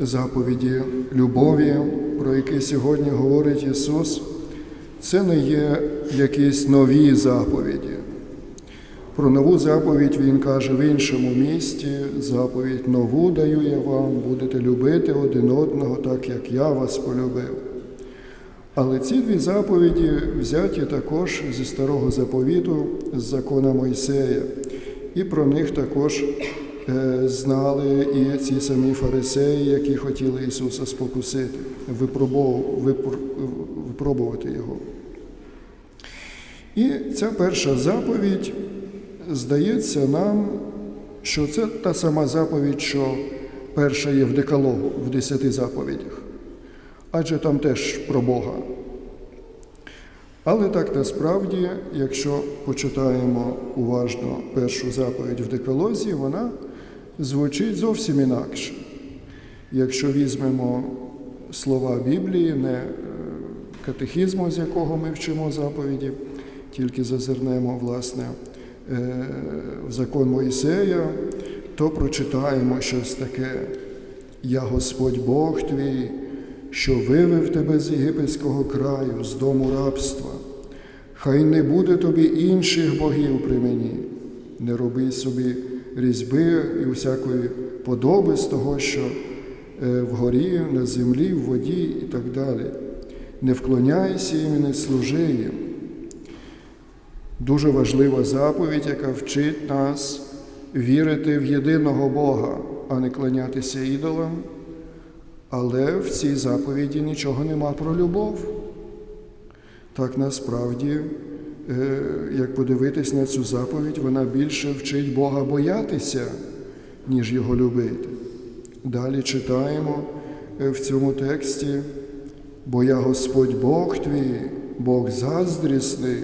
заповіді любові, про які сьогодні говорить Ісус, це не є якісь нові заповіді. Про нову заповідь Він каже в іншому місті, заповідь нову даю я вам, будете любити один одного, так як я вас полюбив. Але ці дві заповіді взяті також зі старого заповіту, з закона Мойсея, і про них також знали і ці самі фарисеї, які хотіли Ісуса спокусити, випробувати Його. І ця перша заповідь здається нам, що це та сама заповідь, що перша є в Декалогу, в десяти заповідях. Адже там теж про Бога. Але так насправді, якщо почитаємо уважно першу заповідь в Декалозі, вона звучить зовсім інакше. Якщо візьмемо слова Біблії, не е, катехізму, з якого ми вчимо заповіді, тільки зазирнемо, власне, е, в закон Моїсея, то прочитаємо щось таке. Я Господь Бог твій, що вивев тебе з єгипетського краю, з дому рабства. Хай не буде тобі інших богів при мені, не роби собі різьби і всякої подоби з того, що е, вгорі, на землі, в воді і так далі. Не вклоняйся їм і не служи їм. Дуже важлива заповідь, яка вчить нас вірити в єдиного Бога, а не клонятися ідолам. Але в цій заповіді нічого нема про любов. Так насправді, як подивитись на цю заповідь, вона більше вчить Бога боятися, ніж його любити. Далі читаємо е, в цьому тексті, бо я Господь Бог твій, Бог заздрісний,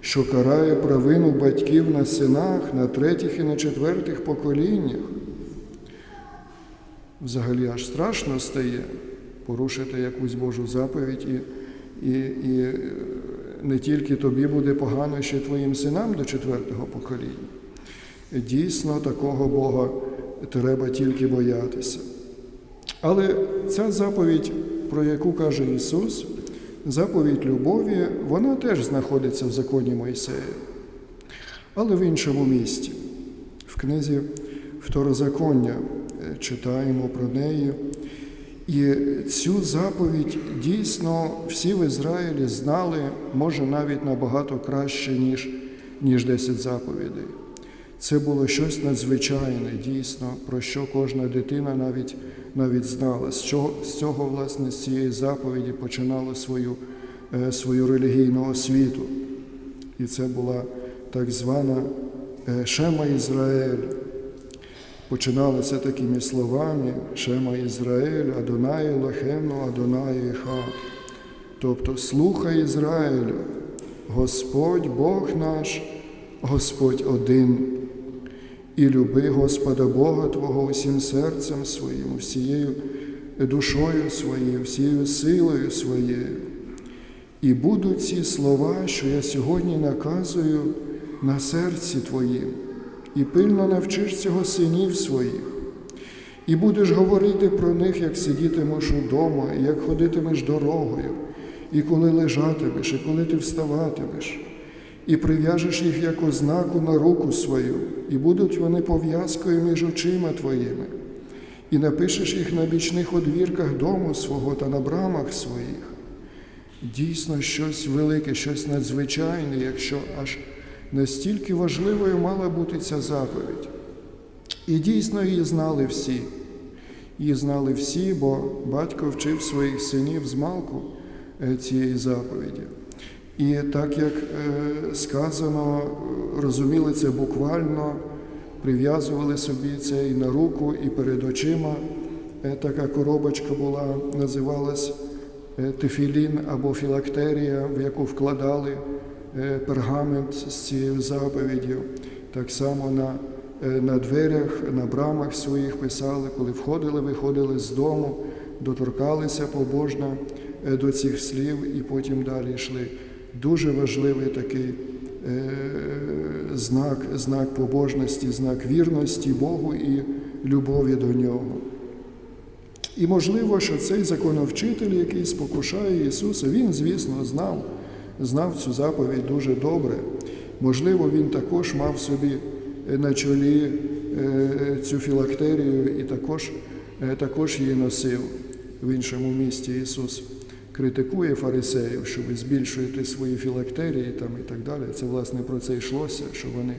що карає провину батьків на синах, на третіх і на четвертих поколіннях. Взагалі аж страшно стає порушити якусь Божу заповідь, і, і, і е, не тільки тобі буде погано, ще твоїм синам до четвертого покоління. Дійсно, такого Бога треба тільки боятися. Але ця заповідь, про яку каже Ісус, заповідь любові, вона теж знаходиться в законі Мойсея, але в іншому місці. В книзі Второзаконня читаємо про неї. І цю заповідь дійсно всі в Ізраїлі знали, може навіть набагато краще, ніж, ніж 10 заповідей. Це було щось надзвичайне, дійсно, про що кожна дитина навіть, навіть знала. З цього, з цього, власне, з цієї заповіді починала свою, е, свою релігійну освіту. І це була так звана е, Шема Ізраїль. Починалося такими словами Шема Ізраїль, Адонай Лахену, Адонай Ехад. Тобто, слухай Ізраїлю, Господь Бог наш, Господь один. І люби Господа Бога Твого усім серцем своїм, всією душою своєю, всією силою своєю. І будуть ці слова, що я сьогодні наказую на серці Твоїм, і пильно навчиш цього синів своїх, і будеш говорити про них, як сидітимеш удома, і як ходитимеш дорогою, і коли лежатимеш, і коли ти вставатимеш, і прив'яжеш їх як ознаку на руку свою, і будуть вони пов'язкою між очима твоїми, і напишеш їх на бічних одвірках дому свого та на брамах своїх. Дійсно, щось велике, щось надзвичайне, якщо аж настільки важливою мала бути ця заповідь. І дійсно її знали всі. Її знали всі, бо батько вчив своїх синів з малку е, цієї заповіді. І так як е, сказано, розуміли це буквально, прив'язували собі це і на руку, і перед очима. Е, Така коробочка була, називалась тефілін або філактерія, в яку вкладали пергамент з цією заповіддю. Так само на, е, на дверях, на брамах своїх писали, коли входили, виходили з дому, доторкалися побожно е, до цих слів і потім далі йшли. Дуже важливий такий е, знак, знак побожності, знак вірності Богу і любові до нього. І можливо, що цей законовчитель, який спокушає Ісуса, він, звісно, знав, знав цю заповідь дуже добре. Можливо, він також мав собі на чолі е, цю філактерію і також, е, також її носив в іншому місті Ісус. Критикує фарисеїв, що ви збільшуєте свої філактерії там і так далі. Це власне про це йшлося, що вони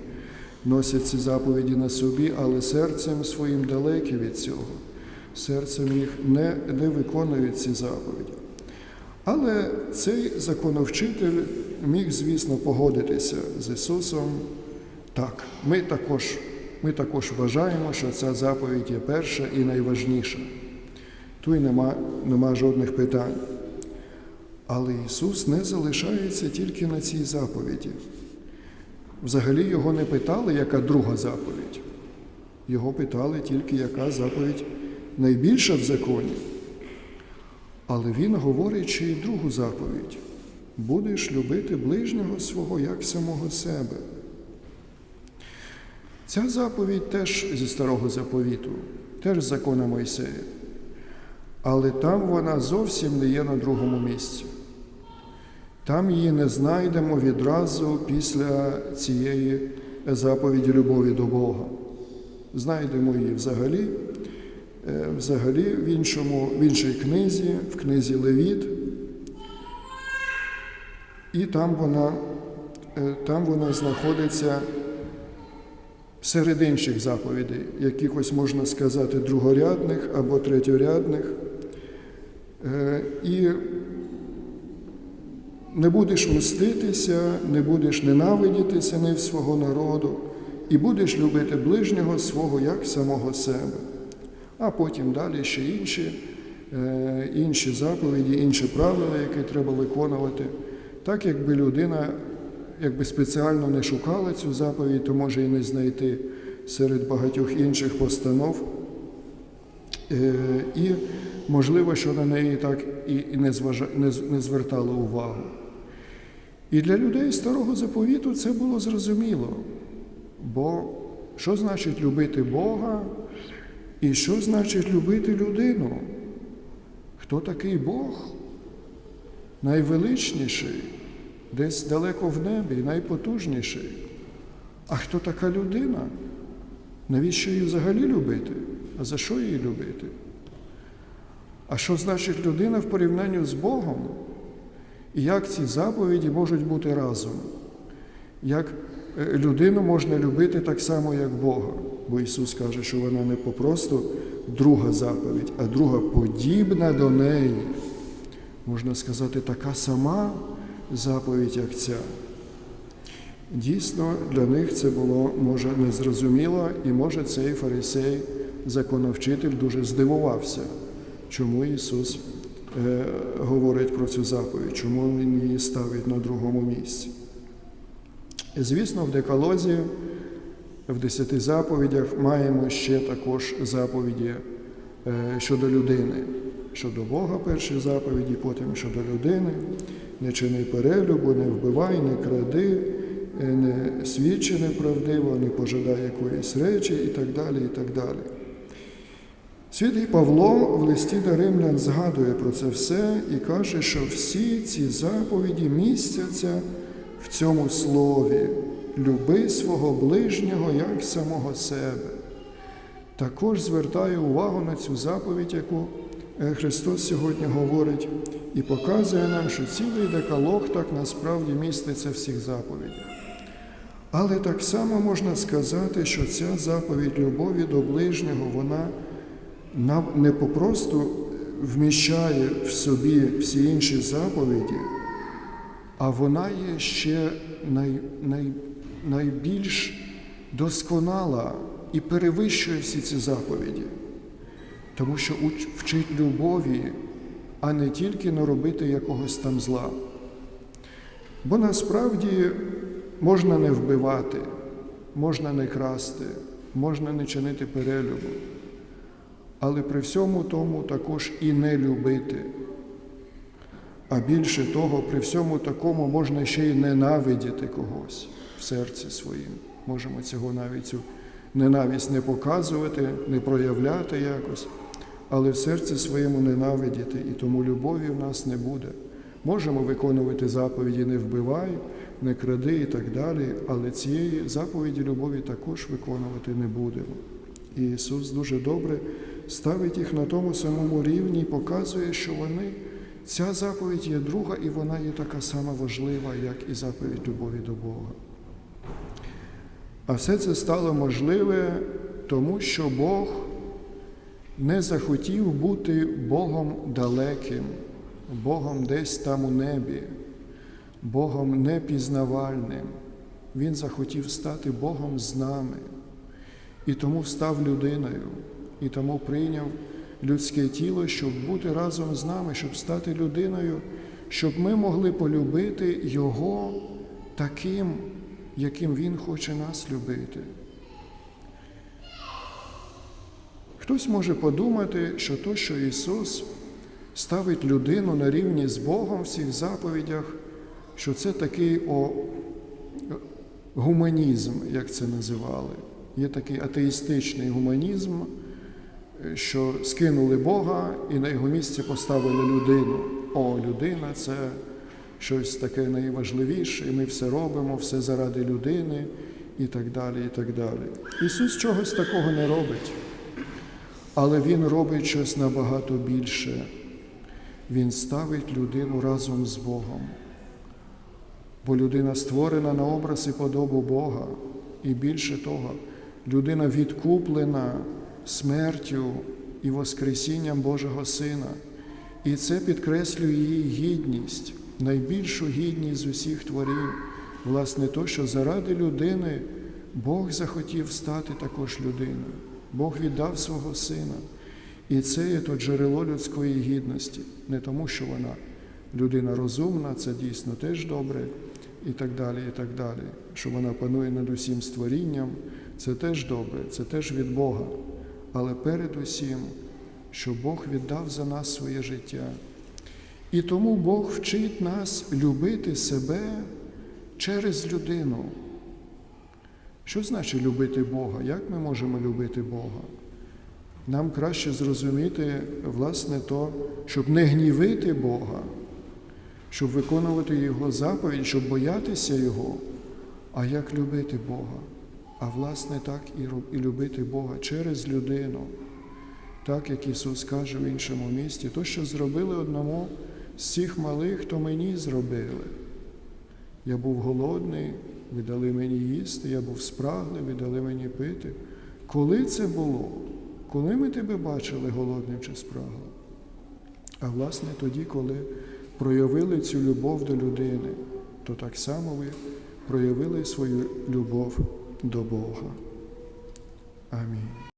носять ці заповіді на собі, але серцем своїм далекі від цього. Серцем їх не, не виконують ці заповіді. Але цей законовчитель міг, звісно, погодитися з Ісусом. Так, ми також, ми також вважаємо, що ця заповідь є перша і найважніша. Тут нема, нема жодних питань. Але Ісус не залишається тільки на цій заповіді. Взагалі його не питали, яка друга заповідь. Його питали тільки, яка заповідь найбільша в законі. Але він говорить ще й другу заповідь: будеш любити ближнього свого як самого себе. Ця заповідь теж зі старого заповіту, теж закона Мойсея. Але там вона зовсім не є на другому місці. Там її не знайдемо відразу після цієї заповіді любові до Бога. Знайдемо її взагалі, взагалі в, іншому, в іншій книзі, в книзі Левіт. І там вона, е, там вона знаходиться серед інших заповідей, якихось можна сказати, другорядних або третьорядних. Е, І не будеш мститися, не будеш ненавидіти синів свого народу, і будеш любити ближнього свого як самого себе. А потім далі ще інші, е, інші заповіді, інші правила, які треба виконувати. Так, якби людина якби спеціально не шукала цю заповідь, то може і не знайти серед багатьох інших постанов. Е, І можливо, що на неї так і не, зважа, не, звертало увагу. І для людей старого заповіту це було зрозуміло. Бо що значить любити Бога і що значить любити людину? Хто такий Бог? Найвеличніший, десь далеко в небі, найпотужніший. А хто така людина? Навіщо її взагалі любити? А за що її любити? А що значить людина в порівнянні з Богом? І як ці заповіді можуть бути разом? Як людину можна любити так само, як Бога? Бо Ісус каже, що вона не попросту друга заповідь, а друга подібна до неї. Можна сказати, така сама заповідь, як ця. Дійсно, для них це було, може, незрозуміло, і може цей фарисей, законовчитель, дуже здивувався, чому Ісус е, говорить про цю заповідь, чому Він її ставить на другому місці. Звісно, в декалозі, в десяти заповідях маємо ще також заповіді е, щодо людини, щодо Бога перші заповіді, потім щодо людини. Не чини перелюбу, не вбивай, не кради, е, не свідчи неправдиво, не пожадай якоїсь речі і так далі. і так далі. Святий Павло в листі до римлян згадує про це все і каже, що всі ці заповіді містяться в цьому слові люби свого ближнього як самого себе. Також звертає увагу на цю заповідь, яку е, Христос сьогодні говорить, і показує нам, що цілий декалог так насправді міститься в всіх заповідях. Але так само можна сказати, що ця заповідь любові до ближнього, вона не попросту вміщає в собі всі інші заповіді, а вона є ще най, най, найбільш досконала і перевищує всі ці заповіді, тому що вчить любові, а не тільки не робити якогось там зла. Бо насправді можна не вбивати, можна не красти, можна не чинити перелюбу, але при всьому тому також і не любити. А більше того, при всьому такому можна ще й ненавидіти когось в серці своїм. Можемо цього навіть цю ненависть не показувати, не проявляти якось, але в серці своєму ненавидіти, і тому любові в нас не буде. Можемо виконувати заповіді не вбивай, не кради і так далі, але цієї заповіді любові також виконувати не будемо. І Ісус дуже добре ставить їх на тому самому рівні і показує, що вони, ця заповідь є друга, і вона є така сама важлива, як і заповідь любові до Бога. А все це стало можливе, тому що Бог не захотів бути Богом далеким, Богом десь там у небі, Богом непізнавальним. Він захотів стати Богом з нами. І тому став людиною, і тому прийняв людське тіло, щоб бути разом з нами, щоб стати людиною, щоб ми могли полюбити Його таким, яким Він хоче нас любити. Хтось може подумати, що то, що Ісус ставить людину на рівні з Богом в цих заповідях, що це такий о, гуманізм, як це називали. Є такий атеїстичний гуманізм, що скинули Бога і на його місці поставили людину. О, людина це щось таке найважливіше, і ми все робимо, все заради людини і так далі. і так далі. Ісус чогось такого не робить, але Він робить щось набагато більше. Він ставить людину разом з Богом. Бо людина створена на образ і подобу Бога, і більше того, людина відкуплена смертю і Воскресінням Божого Сина. І це підкреслює її гідність, найбільшу гідність з усіх творів, власне, то, що заради людини Бог захотів стати також людиною. Бог віддав свого сина. І це є то джерело людської гідності, не тому, що вона людина розумна, це дійсно теж добре, і так далі, і так далі. Що вона панує над усім створінням, це теж добре, це теж від Бога. Але перед усім, що Бог віддав за нас своє життя. І тому Бог вчить нас любити себе через людину. Що значить любити Бога? Як ми можемо любити Бога? Нам краще зрозуміти, власне, то, щоб не гнівити Бога, щоб виконувати Його заповідь, щоб боятися Його, а як любити Бога. А власне так і любити Бога через людину, так як Ісус каже в іншому місті, то, що зробили одному з цих малих, то мені зробили. Я був голодний, ви дали мені їсти, я був спраглий, ви дали мені пити. Коли це було? Коли ми тебе бачили голодним чи спраглим? А власне тоді, коли проявили цю любов до людини, то так само ви проявили свою любов до Бога. Амінь.